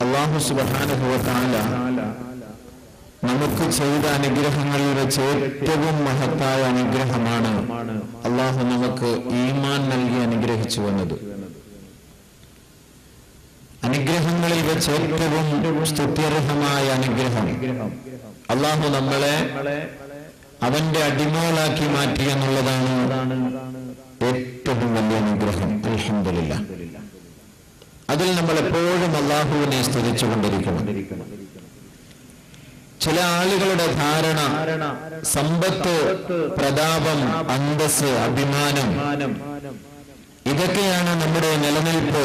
അള്ളാഹു സുബാനുഭവത്താല നമുക്ക് ചെയ്ത അനുഗ്രഹങ്ങളിൽ വെച്ച് ഏറ്റവും മഹത്തായ അനുഗ്രഹമാണ് അള്ളാഹു നമുക്ക് ഈമാൻ നൽകി അനുഗ്രഹിച്ചു വന്നത്. അനുഗ്രഹങ്ങളിൽ വെച്ച് ഏറ്റവും സ്തുത്യർഹമായ അനുഗ്രഹം അള്ളാഹു നമ്മളെ അവന്റെ അടിമകളാക്കി മാറ്റി എന്നുള്ളതാണ് ഏറ്റവും വലിയ അനുഗ്രഹം. അൽഹംദുലില്ല അതിൽ നമ്മൾ എപ്പോഴും അള്ളാഹുവിനെ സ്തുതിച്ചുകൊണ്ടിരിക്കണം ചില ആളുകളുടെ ധാരണ സമ്പത്ത് പ്രതാപം അന്തസ് അഭിമാനം ഇതൊക്കെയാണ് നമ്മുടെ നിലനിൽപ്പ്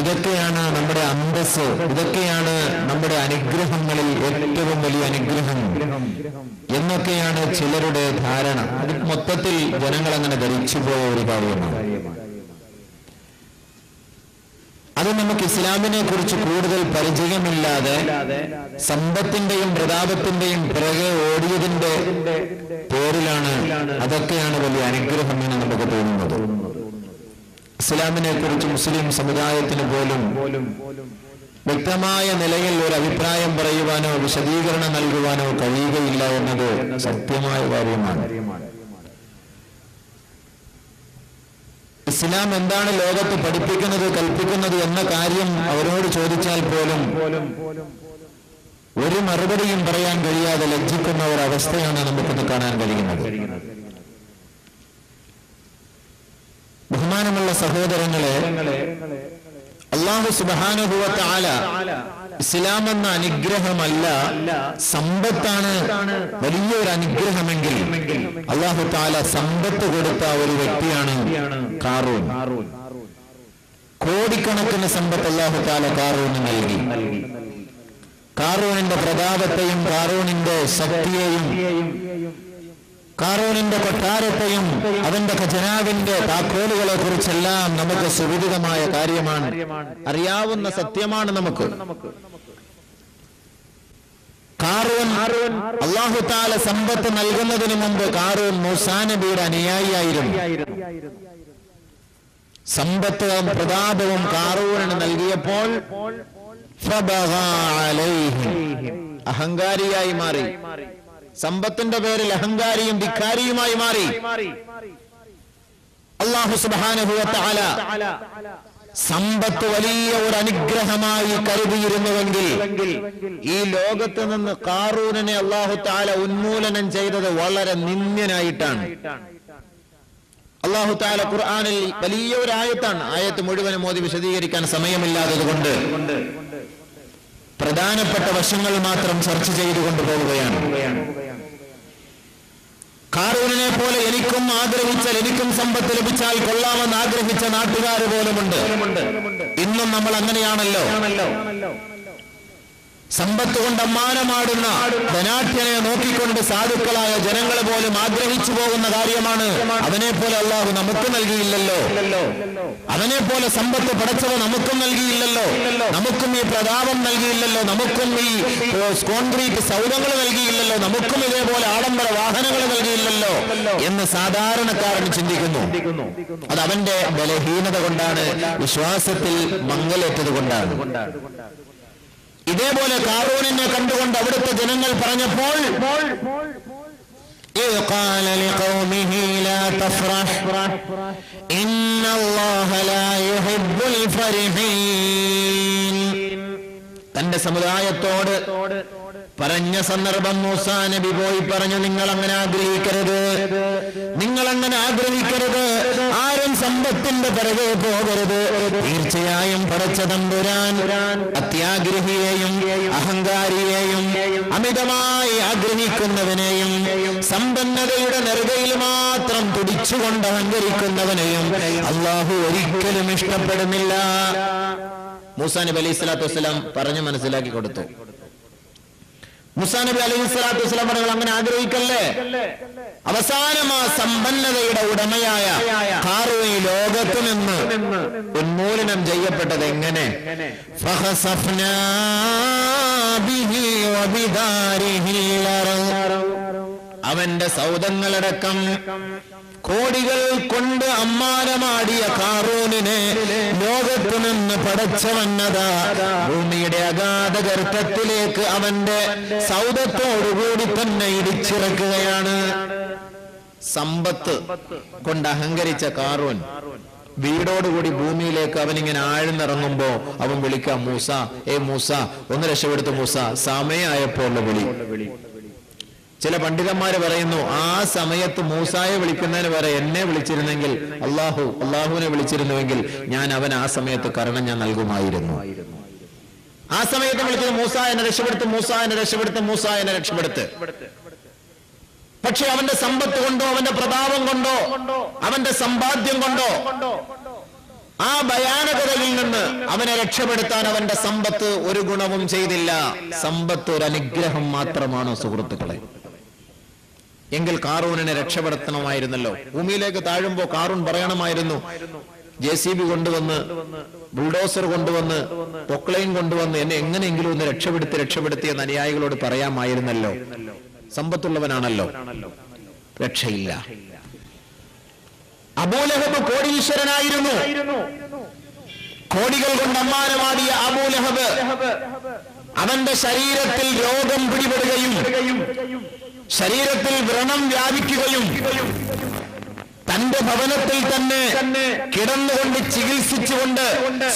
ഇതൊക്കെയാണ് നമ്മുടെ അന്തസ് ഇതൊക്കെയാണ് നമ്മുടെ അനുഗ്രഹങ്ങളിൽ ഏറ്റവും വലിയ അനുഗ്രഹം എന്നൊക്കെയാണ് ചിലരുടെ ധാരണ. മൊത്തത്തിൽ ജനങ്ങൾ അങ്ങനെ ധരിച്ചുപോയ ഒരു കാര്യമാണ്. അത് നമുക്ക് ഇസ്ലാമിനെ കുറിച്ച് കൂടുതൽ പരിചയമില്ലാതെ സമ്പത്തിന്റെയും പ്രതാപത്തിന്റെയും പിറകെ ഓടിയതിന്റെ പേരിലാണ് അതൊക്കെയാണ് വലിയ അനുഗ്രഹം എന്ന് നമുക്ക് തോന്നുന്നത്. ഇസ്ലാമിനെ കുറിച്ച് മുസ്ലിം സമുദായത്തിന് പോലും വ്യക്തമായ നിലയിൽ ഒരു അഭിപ്രായം പറയുവാനോ വിശദീകരണം നൽകുവാനോ കഴിയുകയില്ല എന്നത് സത്യമായ കാര്യമാണ്. ഇസ്ലാം എന്താണ് ലോകത്ത് പഠിപ്പിക്കുന്നത് കൽപ്പിക്കുന്നത് എന്ന കാര്യം അവരോട് ചോദിച്ചാൽ പോലും ഒരു മറുപടിയും പറയാൻ കഴിയാതെ ലജ്ജിക്കുന്ന ഒരു അവസ്ഥയാണ് നമുക്കിന്ന് കാണാൻ കഴിയുന്നത്. ബഹുമാനമുള്ള സഹോദരങ്ങളെ അള്ളാഹു സുബാനുഭവത്ത ആല ഇസ്ലാം എന്ന അനുഗ്രഹമല്ല സമ്പത്താണ് വലിയൊരു അനുഗ്രഹമെങ്കിൽ. അള്ളാഹു താല സമ്പത്ത് കൊടുത്ത ഒരു വ്യക്തിയാണ് കാറൂൻ. കോടിക്കണക്കിന് സമ്പത്ത് അള്ളാഹു താല കാറൂന് നൽകി. കാറൂണിന്റെ പ്രതാപത്തെയും കാറൂണിന്റെ ശക്തിയെയും കാറൂണിന്റെ കൊട്ടാരത്തെയും അവന്റെ ഖജനാവിന്റെ താക്കോലുകളെ കുറിച്ചെല്ലാം നമുക്ക് സുവിദിതമായ കാര്യമാണ്. അറിയാവുന്ന സത്യമാണ് നമുക്ക്. കാറൂൻ അള്ളാഹു താല സമ്പത്ത് നൽകുന്നതിന് മുമ്പ് കാറൂൻ മൂസാനബിയുടെ അനുയായിയായിരുന്നു. സമ്പത്തും പ്രതാപവും കാറൂണിന് നൽകിയപ്പോൾ അഹങ്കാരിയായി മാറി. സമ്പത്തിന്റെ പേരിൽ അഹങ്കാരിയും ധിക്കാരിയുമായി മാറി. അള്ളാഹു സുബാനുഭവത്താല സമ്പത്ത് വലിയ ഒരു അനുഗ്രഹമായി കരുതിയിരുന്നുവെങ്കിൽ ഈ ലോകത്ത് നിന്ന് കാറൂനെ അള്ളാഹു താല ഉന്മൂലനം ചെയ്തത് വളരെ നിന്ദ്യനായിട്ടാണ്. അള്ളാഹു താല ഖുർആാനിൽ വലിയ ഒരു ആയത്താണ് ആയത്ത് മുഴുവനും മോദി വിശദീകരിക്കാൻ സമയമില്ലാത്തത് കൊണ്ട് പ്രധാനപ്പെട്ട വശങ്ങൾ മാത്രം ചർച്ച ചെയ്തു പോവുകയാണ് കാറൂണിനെ പോലെ എനിക്കും ആഗ്രഹിച്ചാൽ എനിക്കും സമ്പത്ത് ലഭിച്ചാൽ കൊള്ളാമെന്ന് ആഗ്രഹിച്ച നാട്ടുകാർ പോലുമുണ്ട്. ഇന്നും നമ്മൾ അങ്ങനെയാണല്ലോ. സമ്പത്ത് കൊണ്ട് അമ്മാനമാടുന്ന ധനാഠ്യനെ നോക്കിക്കൊണ്ട് സാധുക്കളായ ജനങ്ങളെ പോലും ആഗ്രഹിച്ചു പോകുന്ന കാര്യമാണ്. അവനെ പോലെ അള്ളാഹു നമുക്ക് നൽകിയില്ലല്ലോ. അവനെ പോലെ സമ്പത്ത് പടച്ചവ നമുക്കും നൽകിയില്ലല്ലോ. നമുക്കും ഈ പ്രതാപം നൽകിയില്ലല്ലോ. നമുക്കും ഈ കോൺക്രീറ്റ് സൗധങ്ങൾ നൽകിയില്ലല്ലോ. നമുക്കും ഇതേപോലെ ആഡംബര വാഹനങ്ങൾ നൽകിയില്ലല്ലോ എന്ന് സാധാരണക്കാരൻ ചിന്തിക്കുന്നു. അത് അവന്റെ ബലഹീനത കൊണ്ടാണ് വിശ്വാസത്തിൽ മങ്ങലേറ്റത് കൊണ്ടാണ്. ഇതേപോലെ കാറൂണിനെ കണ്ടുകൊണ്ട് അവിടുത്തെ ജനങ്ങൾ പറഞ്ഞപ്പോൾ إذ قال لقومه لا تفرح إن الله لا يحب الفرحين തന്റെ സമുദായത്തോട് പറഞ്ഞ സന്ദർഭം മൂസാ നബി പോയി പറഞ്ഞു നിങ്ങൾ അങ്ങനെ ആഗ്രഹിക്കരുത് നിങ്ങൾ അങ്ങനെ ആഗ്രഹിക്കരുത് ആരും സമ്പത്തിന്റെ പിറകെ പോകരുത്. തീർച്ചയായും പടച്ച തമ്പുരാൻ അത്യാഗ്രഹിയെയും അഹങ്കാരിയെയും അമിതമായി ആഗ്രഹിക്കുന്നവനെയും സമ്പന്നതയുടെ നെറുകയിൽ മാത്രം തുടിച്ചുകൊണ്ട് അഹങ്കരിക്കുന്നവനെയും അള്ളാഹു ഒരിക്കലും ഇഷ്ടപ്പെടുന്നില്ല. മൂസാ നബി അലൈഹി സ്വലാത്തു വസ്സലാം പറഞ്ഞു മനസ്സിലാക്കി കൊടുത്തു. മുസാ നബി അലൈഹി സ്വലാത്തു വസ്സലാം പറഞ്ഞു അങ്ങനെ ആഗ്രഹിക്കല്ലേ അവസാനം ആ സമ്പന്നതയുടെ ഉടമയായ ഈ ലോകത്ത് നിന്ന് ഉന്മൂലനം ചെയ്യപ്പെട്ടത് എങ്ങനെ ഫഹസഫ്നാ ബിഹി വബിദാരിഹി. അവന്റെ സൗദങ്ങളടക്കം കോടികൾ കൊണ്ട് അമ്മാനമാടിയ കാറൂനിനെ ലോകത്തു നിന്ന് പടച്ചവന്നതാ ഭൂമിയുടെ അഗാധ ഗർത്തത്തിലേക്ക് അവന്റെ സൗദത്തോടുകൂടി തന്നെ ഇടിച്ചിറക്കുകയാണ്. സമ്പത്ത് കൊണ്ട് അഹങ്കരിച്ച കാറൂൻ വീടോടുകൂടി ഭൂമിയിലേക്ക് അവനിങ്ങനെ ആഴ്ന്നിറങ്ങുമ്പോ അവൻ വിളിക്കാം മൂസ ഏ മൂസ ഒന്ന് രക്ഷപ്പെടുത്തു മൂസ സമയമായപ്പോൾ വിളി. ചില പണ്ഡിതന്മാർ പറയുന്നു ആ സമയത്ത് മൂസായെ വിളിക്കുന്നതിന് വരെ എന്നെ വിളിച്ചിരുന്നെങ്കിൽ അള്ളാഹു അള്ളാഹുവിനെ വിളിച്ചിരുന്നുവെങ്കിൽ ഞാൻ അവൻ ആ സമയത്ത് കരണം ഞാൻ നൽകുമായിരുന്നു. ആ സമയത്ത് വിളിച്ചത് മൂസ എന്നെ രക്ഷപ്പെടുത്ത് മൂസ എന്നെ രക്ഷപ്പെടുത്ത് മൂസ എന്നെ രക്ഷപ്പെടുത്ത്. പക്ഷെ അവന്റെ സമ്പത്ത് കൊണ്ടോ അവന്റെ പ്രതാപം കൊണ്ടോ അവന്റെ സമ്പാദ്യം കൊണ്ടോ ആ ഭയാനകതയിൽ നിന്ന് അവനെ രക്ഷപ്പെടുത്താൻ അവന്റെ സമ്പത്ത് ഒരു ഗുണവും ചെയ്തില്ല. സമ്പത്ത് ഒരു അനുഗ്രഹം മാത്രമാണോ സുഹൃത്തുക്കളെ? എങ്കിൽ കാറൂണിനെ രക്ഷപ്പെടുത്തണമായിരുന്നല്ലോ. ഭൂമിയിലേക്ക് താഴുമ്പോ കാറൂൺ പറയണമായിരുന്നു. ജെ സി ബി കൊണ്ടുവന്ന് ബുൾഡോസർ കൊണ്ടുവന്ന് പൊക്ലൈൻ കൊണ്ടുവന്ന് എന്നെ എങ്ങനെയെങ്കിലും ഒന്ന് രക്ഷപ്പെടുത്തി രക്ഷപ്പെടുത്തി എന്ന് അനുയായികളോട് പറയാമായിരുന്നല്ലോ. സമ്പത്തുള്ളവനാണല്ലോ. രക്ഷയില്ല. അബൂലഹബ് കോടീശ്വരനായിരുന്നു. കോടികൾ കൊണ്ട് അമ്മാനമാടിയ അബൂലഹബ്. അവന്റെ ശരീരത്തിൽ രോഗം പിടിപെടുകയും ശരീരത്തിൽ വ്രണം വ്യാപിക്കുകയും തന്റെ ഭവനത്തിൽ തന്നെ കിടന്നുകൊണ്ട് ചികിത്സിച്ചുകൊണ്ട്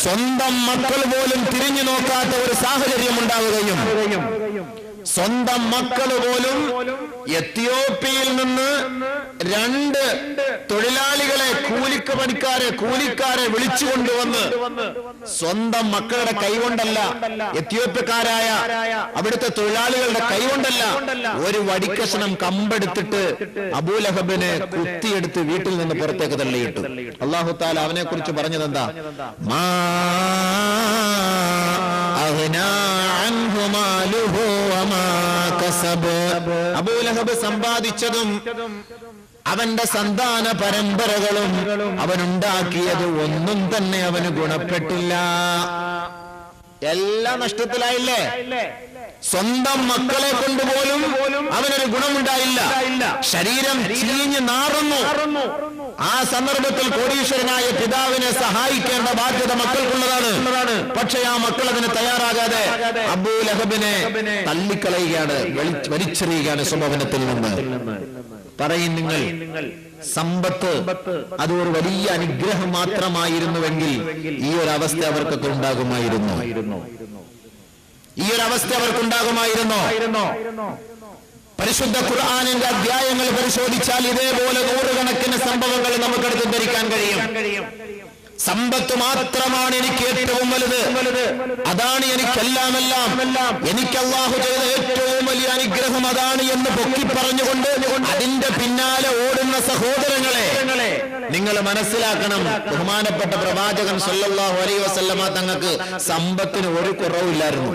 സ്വന്തം മക്കൾ പോലും തിരിഞ്ഞു നോക്കാത്ത ഒരു സാഹചര്യം ഉണ്ടാവുകയും സ്വന്തം മക്കൾ പോലും എത്തിയോപ്യയിൽ നിന്ന് രണ്ട് തൊഴിലാളികളെ കൂലിക്ക് പണിക്കാരെ കൂലിക്കാരെ വിളിച്ചു കൊണ്ടുവന്ന് സ്വന്തം മക്കളുടെ കൈകൊണ്ടല്ല എത്തിയോപ്യക്കാരായ അവിടുത്തെ തൊഴിലാളികളുടെ കൈകൊണ്ടല്ല ഒരു വടിക്കഷണം കമ്പെടുത്തിട്ട് അബൂലഹബിനെ കുത്തിയെടുത്ത് വീട്ടിൽ നിന്ന് പുറത്തേക്ക് തള്ളിയിട്ടു അള്ളാഹു താല അവനെ കുറിച്ച് പറഞ്ഞത് എന്താ മാ അഗ്നാ അൻഹു മാലുഹു വമാ കസബ്. അബൂലഹബ്. സമ്പാദിച്ചതും അവന്റെ സന്താന പരമ്പരകളും അവനുണ്ടാക്കിയത് ഒന്നും തന്നെ അവന് ഗുണപ്പെട്ടില്ല. എല്ലാം നഷ്ടത്തിലായില്ലേ? സ്വന്തം മക്കളെ കൊണ്ടുപോലും അവനൊരു ഗുണമുണ്ടായില്ല. ശരീരം ചീഞ്ഞ് നാറുന്നു. ആ സന്ദർഭത്തിൽ കോടീശ്വരനായ പിതാവിനെ സഹായിക്കേണ്ട ബാധ്യത മക്കൾക്കുള്ളതാണ്. പക്ഷെ ആ മക്കൾ അതിന് തയ്യാറാകാതെ അബൂ ലഹബിനെ തള്ളിക്കളയുകയാണ് വലി- വലിച്ചെറിയുകയാണ് സ്വഭവനത്തിൽ നിന്ന് പറയും നിങ്ങൾ സമ്പത്ത് അത് ഒരു വലിയ അനുഗ്രഹം മാത്രമായിരുന്നുവെങ്കിൽ ഈ ഒരു അവസ്ഥ അവർക്കൊക്കെ ഉണ്ടാകുമായിരുന്നു. ഈ ഒരു അവസ്ഥ അവർക്കുണ്ടാകുമായിരുന്നോ? പരിശുദ്ധ ഖുർആാനിന്റെ അധ്യായങ്ങൾ പരിശോധിച്ചാൽ ഇതേപോലെ നൂറുകണക്കിന് സംഭവങ്ങൾ നമുക്കെടുത്ത് ധരിക്കാൻ കഴിയും. സമ്പത്ത് മാത്രമാണ് എനിക്ക് ഏറ്റവും വലുത്. അതാണ് എനിക്കെല്ലാം എല്ലാം എനിക്ക് അള്ളാഹു ചെയ്ത ഏറ്റവും വലിയ അനുഗ്രഹം അതാണ് എന്ന് പൊക്കി പറഞ്ഞുകൊണ്ട് അതിന്റെ പിന്നാലെ ഓടുന്ന സഹോദരങ്ങളെ നിങ്ങൾ മനസ്സിലാക്കണം. ബഹുമാനപ്പെട്ട പ്രവാചകൻ സല്ലല്ലാഹു അലൈഹി വസല്ലമ തങ്ങൾക്ക് സമ്പത്തിന് ഒരു കുറവില്ലായിരുന്നു